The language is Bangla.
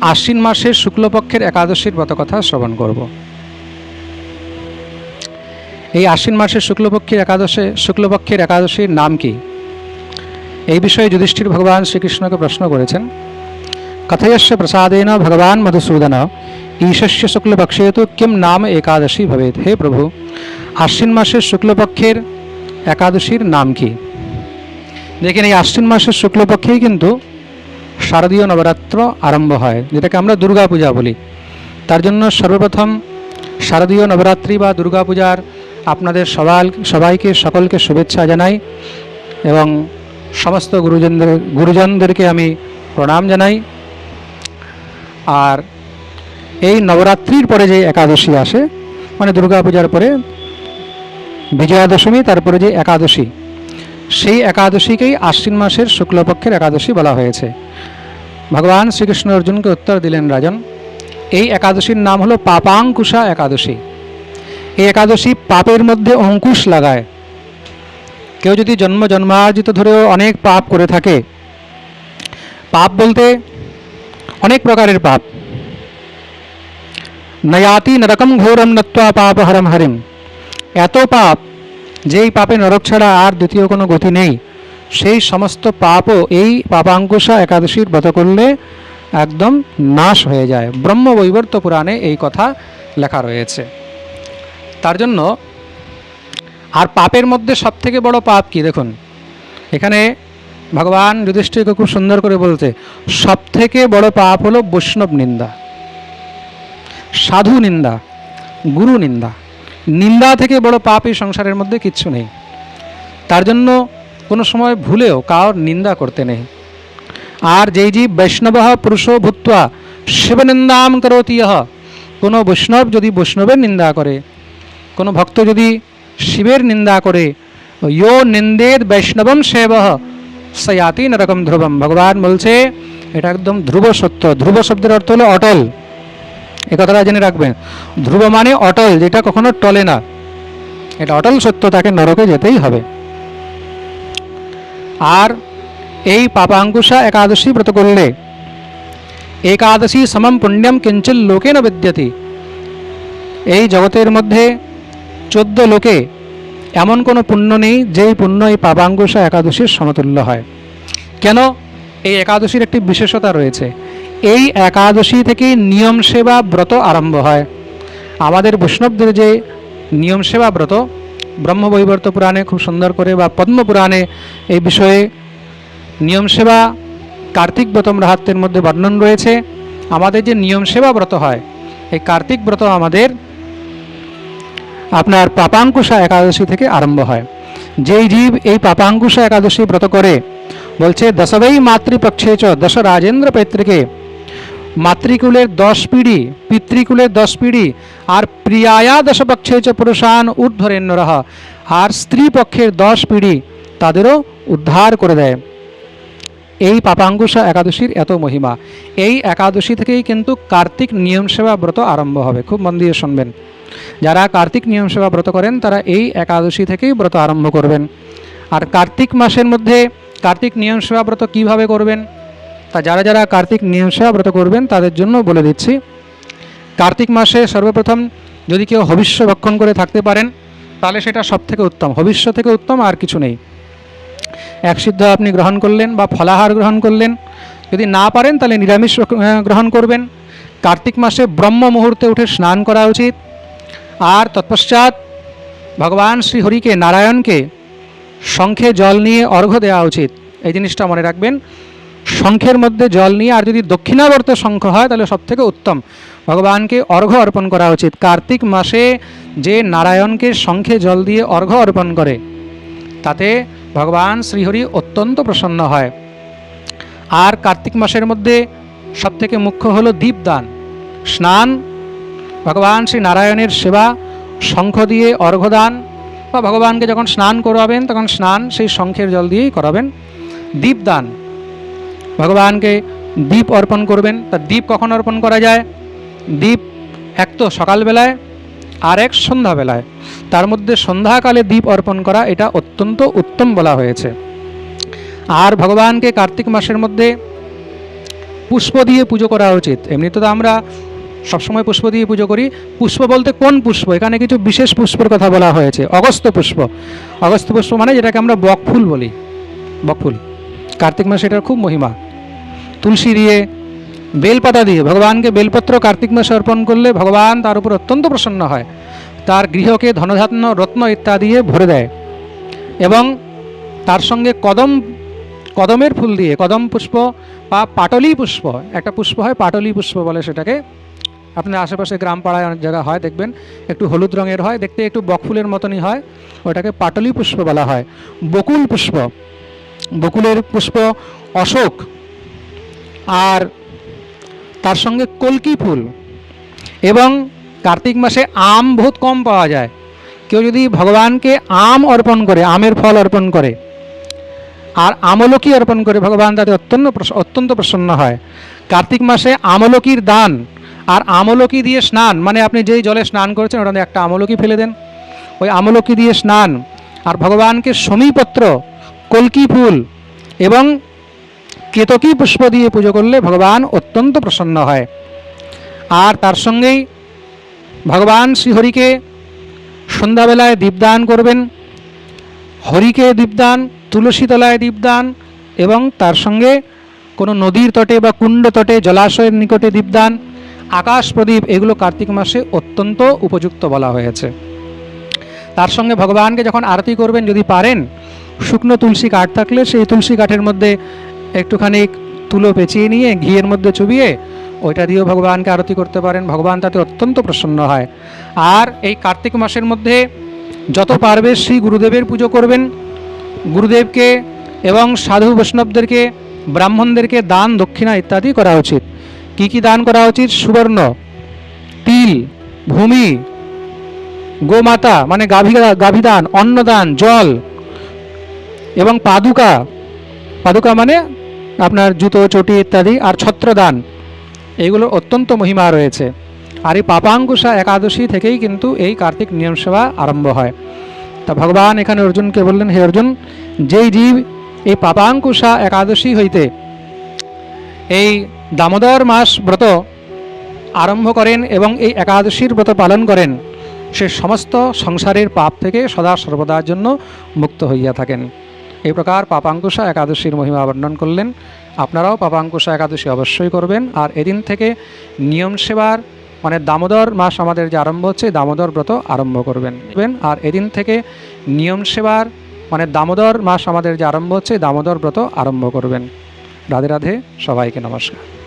আশ্বিন মাসের শুক্লপক্ষের একাদশীর ব্রতকথা শ্রবণ করব। এই আশ্বিন মাসের শুক্লপক্ষের একাদশে শুক্লপক্ষের একাদশীর নাম কি? এই বিষয়ে যুধিষ্ঠির ভগবান শ্রীকৃষ্ণকে প্রশ্ন করেছেন। কথয়স্য প্রসাদেন ভগবান মধুসূদন, ঈশস্য শুক্লপক্ষে তো কিম নাম একাদশী ভবেত হে প্রভু, আশ্বিন মাসের শুক্লপক্ষের একাদশীর নাম কি? দেখেন, এই আশ্বিন মাসের শুক্লপক্ষেই কিন্তু শারদীয় নবরাত্র আরম্ভ হয়, যেটাকে আমরা দুর্গা পূজা বলি। তার জন্য সর্বপ্রথম শারদীয় নবরাত্রি বা দুর্গা পূজার আপনাদের সবাই সবাইকে, সকলকে শুভেচ্ছা জানাই এবং সমস্ত গুরুজনদের, গুরুজনদেরকে আমি প্রণাম জানাই। আর এই নবরাত্রির পরে যে একাদশী আসে মানে দুর্গা পূজার পরে বিজয়া দশমী তারপরে যে একাদশী, সেই একাদশীকেই আশ্বিন মাসের শুক্লপক্ষের একাদশী বলা হয়েছে। ভগবান শ্রীকৃষ্ণ অর্জুনকে উত্তর দিলেন, রাজন, এই একাদশীর নাম হলো পাপাঙ্কুশা একাদশী। এই একাদশী পাপের মধ্যে অঙ্কুশ লাগায়। কেউ যদি জন্ম জন্মার্জিত ধরেও অনেক পাপ করে থাকে, পাপ বলতে অনেক প্রকারের পাপ। নয়াতি নরকম ঘোরম নত্বা পাপ হরম হরিম। এত পাপ, যেই পাপে নরক ছাড়া আর দ্বিতীয় কোনো গতি নেই। সেই সমস্ত পাপও এই পাপাঙ্কুশা একাদশীর ব্রত করলে একদম নাশ হয়ে যায়। ব্রহ্ম বৈবর্ত পুরাণে এই কথা লেখা রয়েছে। তার জন্য আর পাপের মধ্যে সব থেকে বড় পাপ কি দেখুন? এখানে ভগবান যুধিষ্ঠিরকে খুব সুন্দর করে বলতে সব থেকে বড় পাপ হলো বৈষ্ণব নিন্দা, সাধু নিন্দা, গুরু নিন্দা। নিন্দা থেকে বড় পাপ এই সংসারের মধ্যে কিচ্ছু নেই। তার জন্য কোনো সময় ভুলেও কার নিন্দা করতে নেই। আর যেই জীব বৈষ্ণব পুরুষ ভূত্বা শিবনিন্দাম করতি ইহ। কোনো বৈষ্ণব যদি বৈষ্ণবের নিন্দা করে, কোনো ভক্ত যদি শিবের নিন্দা করে, ইয়ো নিন্দেদ বৈষ্ণবম সেব। সয়াতি নরকম ধ্রুবম। ভগবান বলছে, এটা একদম ধ্রুব সত্য। ধ্রুব শব্দের অর্থ হলো অটল। এ কথাটা জেনে রাখবেন। ধ্রুব মানে অটল, যেটা কখনো টলে না। এটা অটল সত্য, তাকে নরকে যেতেই হবে। আর এই পাপাঙ্কুশা একাদশী ব্রত করলে। একাদশী সমম পুণ্যম কিঞ্চিল লোকে না বিদ্যতি। এই জগতের মধ্যে চোদ্দ লোকে এমন কোনো পুণ্য নেই, যেই পুণ্য এই পাপাঙ্কুশা একাদশীর সমতুল্য হয়। কেন? এই একাদশীর একটি বিশেষতা রয়েছে। এই একাদশী থেকেই নিয়ম সেবা ব্রত আরম্ভ হয়। আমাদের বৈষ্ণবদের যে নিয়ম সেবা ব্রত ব্রহ্মবৈবর্ত পুরাণে খুব সুন্দর করে বা পদ্ম পুরাণে এই বিষয়ে নিয়ম সেবা কার্তিক ব্রত রাহাত্মের মধ্যে বর্ণন রয়েছে। আমাদের যে নিয়ম সেবা ব্রত হয়, এই কার্তিক ব্রত আমাদের আপনার পাপাঙ্কুশা একাদশী থেকে আরম্ভ হয়। যেই জীব এই পাপাঙ্কুশা একাদশী ব্রত করে, বলছে দশবৈ মাতৃপক্ষে চ, দশ রাজেন্দ্র পৈতৃকে মাতৃকুলের দশ পিঢ়ি পিতৃকুলের দশ পিঢ়ি আর প্রিয়ায়া দশপক্ষে চ পুরুষান উদ্ধরেণ্যরহ আর স্ত্রী পক্ষের দশ পিঢ়ি তাদেরও উদ্ধার করে দেয়। এই পাপাঙ্কুশা একাদশীর এত মহিমা। এই একাদশী থেকেই কিন্তু কার্তিক নিয়ম সেবা ব্রত আরম্ভ হবে। খুব মন দিয়ে শুনবেন। যারা কার্তিক নিয়ম সেবা ব্রত করেন, তারা এই একাদশী থেকেই ব্রত আরম্ভ করবেন। আর কার্তিক মাসের মধ্যে কার্তিক নিয়ম সেবা ব্রত কীভাবে করবেন? তা যারা যারা কার্তিক সেবা ব্রত করবেন, তাদের জন্য বলে দিচ্ছি, কার্তিক মাসে সর্বপ্রথম যদি কেউ হবিষ্য ভক্ষণ করে থাকতে পারেন, তাহলে সেটা সব থেকে উত্তম। হবিষ্য থেকে উত্তম আর কিছু নেই। এক সিদ্ধ আপনি গ্রহণ করলেন বা ফলাহার গ্রহণ করলেন, যদি না পারেন তাহলে নিরামিষ গ্রহণ করবেন। কার্তিক মাসে ব্রহ্ম মুহূর্তে উঠে স্নান করা উচিত। আর তৎপশ্চাৎ ভগবান শ্রীহরিকে, নারায়ণকে শঙ্খে জল নিয়ে অর্ঘ্য দেওয়া উচিত। এই জিনিসটা মনে রাখবেন। শঙ্খের মধ্যে জল নিয়ে, আর যদি দক্ষিণাবর্ত শঙ্খ হয়, তাহলে সব থেকে উত্তম। ভগবানকে অর্ঘ্য অর্পণ করা উচিত। কার্তিক মাসে যে নারায়ণকে শঙ্খে জল দিয়ে অর্ঘ্য অর্পণ করে, তাতে ভগবান শ্রীহরি অত্যন্ত প্রসন্ন হয়। আর কার্তিক মাসের মধ্যে সবথেকে মুখ্য হলো দীপদান। স্নান, ভগবান শ্রী নারায়ণের সেবা, শঙ্খ দিয়ে অর্ঘ্যদান, বা ভগবানকে যখন স্নান করাবেন, তখন স্নান সেই শঙ্খের জল দিয়েই করাবেন। দীপদান ভগবানকে দীপ অর্পণ করবেন। তা দীপ কখন অর্পণ করা যায়? দীপ এক তো সকালবেলায়, আর এক সন্ধ্যাবেলায়। তার মধ্যে সন্ধ্যাকালে দীপ অর্পণ করা এটা অত্যন্ত উত্তম বলা হয়েছে। আর ভগবানকে কার্তিক মাসের মধ্যে পুষ্প দিয়ে পুজো করা উচিত। এমনিতে তো আমরা সবসময় পুষ্প দিয়ে পুজো করি। পুষ্প বলতে কোন পুষ্প? এখানে কিছু বিশেষ পুষ্পের কথা বলা হয়েছে। অগস্ত পুষ্প। অগস্ত পুষ্প মানে যেটাকে আমরা বকফুল বলি। বকফুল। কার্তিক মাসে এটার খুব মহিমা। তুলসী দিয়ে বেলপাতা দিয়ে, ভগবানকে বেলপত্র কার্তিক মাসে অর্পণ করলে ভগবান তার উপর অত্যন্ত প্রসন্ন হয়। তার গৃহকে ধনধান্য, রত্ন ইত্যাদি দিয়ে ভরে দেয় এবং তার সঙ্গে কদম, কদমের ফুল দিয়ে, কদম পুষ্প বা পাটলি পুষ্প, একটা পুষ্প হয় পাটলি পুষ্প বলে সেটাকে। আপনার আশেপাশে গ্রাম পাড়ায় অনেক জায়গা হয়, দেখবেন। একটু হলুদ রঙের হয়, দেখতে একটু বকফুলের মতনই হয়, ওটাকে পাটলি পুষ্প বলা হয়। বকুল পুষ্প, বকুলের পুষ্প অশোক আর তার সঙ্গে কলকি ফুল। এবং কার্তিক মাসে আম বহুত কম পাওয়া যায়। কেউ যদি ভগবানকে আম অর্পণ করে, আমের ফল অর্পণ করে, আর আমলকি অর্পণ করে, ভগবান তাতে অত্যন্ত অত্যন্ত প্রসন্ন হয়। কার্তিক মাসে আমলকির দান আর আমলকি দিয়ে স্নান মানে আপনি যেই জলে স্নান করেছেন ওটাতে একটা আমলকি ফেলে দেন। ওই আমলকি দিয়ে স্নান, আর ভগবানকে সমীপত্র কলকি ফুল, এবং কেতকী পুষ্প দিয়ে পুজো করলে ভগবান অত্যন্ত প্রসন্ন হয়। আর তার সঙ্গেই ভগবান শ্রীহরিকে সন্ধ্যাবেলায় দীপদান করবেন, হরিকে দীপদান তুলসী তলায় দীপদান এবং তার সঙ্গে কোনো নদীর তটে বা কুণ্ড তটে জলাশয়ের নিকটে দীপদান, আকাশ প্রদীপ এগুলো কার্তিক মাসে অত্যন্ত উপযুক্ত বলা হয়েছে। তার সঙ্গে ভগবানকে যখন আরতি করবেন যদি পারেন, শুকনো তুলসী কাঠ থাকলে সেই তুলসী কাঠের মধ্যে একটুখানি তুলো পেঁচিয়ে নিয়ে ঘিয়ের মধ্যে চুবিয়ে ওইটা দিয়েও ভগবানকে আরতি করতে পারেন। ভগবান তাতে অত্যন্ত প্রসন্ন হয়। আর এই কার্তিক মাসের মধ্যে যত পারবে শ্রী গুরুদেবের পুজো করবেন। গুরুদেবকে এবং সাধু বৈষ্ণবদেরকে, ব্রাহ্মণদেরকে দান, দক্ষিণা ইত্যাদি করা উচিত। কি কি দান করা উচিত? সুবর্ণ, তিল, ভূমি, গোমাতা মানে গাভী, গাভীদান, অন্নদান, জল এবং পাদুকা। পাদুকা মানে আপনার জুতো, চটি ইত্যাদি আর ছত্রদান এইগুলোর অত্যন্ত মহিমা রয়েছে। আর এই পাপাঙ্কুশা একাদশী থেকেই কিন্তু এই কার্তিক নিয়ম সেবা আরম্ভ হয়। তা ভগবান এখানে অর্জুনকে বললেন, হে অর্জুন, যেই জীব এই পাপাঙ্কুশা একাদশী হইতে এই দামোদর মাস ব্রত আরম্ভ করেন এবং এই একাদশীর ব্রত পালন করেন, সে সমস্ত সংসারের পাপ থেকে সদা সর্বদার জন্য মুক্ত হইয়া থাকেন। এই প্রকার পাপাঙ্কুশা একাদশীর মহিমা বর্ণন করলেন। আপনারাও পাপাঙ্কুশা একাদশী অবশ্যই করবেন। আর এদিন থেকে নিয়ম সেবার মানে দামোদর মাস আমাদের যে আরম্ভ হচ্ছে দামোদর ব্রত আরম্ভ করবেন। আর এদিন থেকে নিয়ম সেবার মানে দামোদর মাস আমাদের যে আরম্ভ হচ্ছে দামোদর ব্রত আরম্ভ করবেন। রাধে রাধে, সবাইকে নমস্কার।